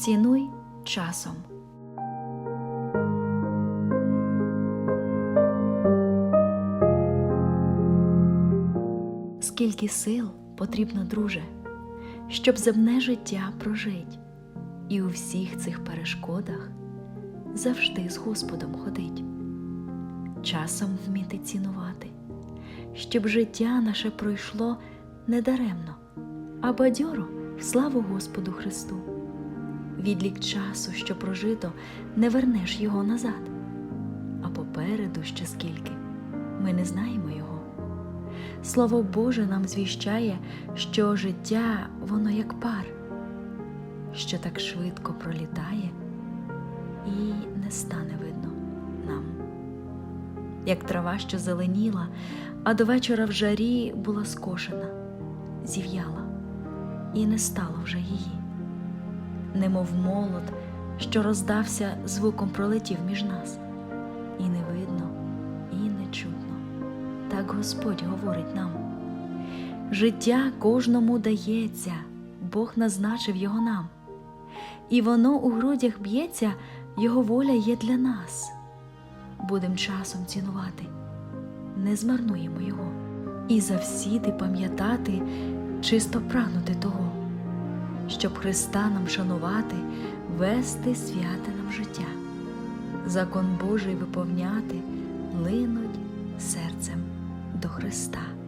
Цінуй часом. Скільки сил потрібно, друже, щоб земне життя прожить, і у всіх цих перешкодах завжди з Господом ходить, часом вміти цінувати, щоб життя наше пройшло недаремно, а бадьоро в славу Господу Христу. Відлік часу, що прожито, не вернеш його назад, а попереду ще скільки ми не знаємо його. Слово Боже нам звіщає, що життя воно як пар, що так швидко пролітає і не стане видно нам. Як трава, що зеленіла, а до вечора в жарі була скошена, зів'яла, і не стало вже її, немов молот, що роздався звуком пролетів між нас, і не видно, і не чутно. Так Господь говорить нам. Життя кожному дається, Бог назначив його нам, і воно у грудях б'ється, Його воля є для нас. Будем часом цінувати, не змарнуємо його, і завсіди пам'ятати, чисто прагнути того, щоб Христа нам шанувати, вести святе нам життя, закон Божий виповняти, линуть серцем до Христа.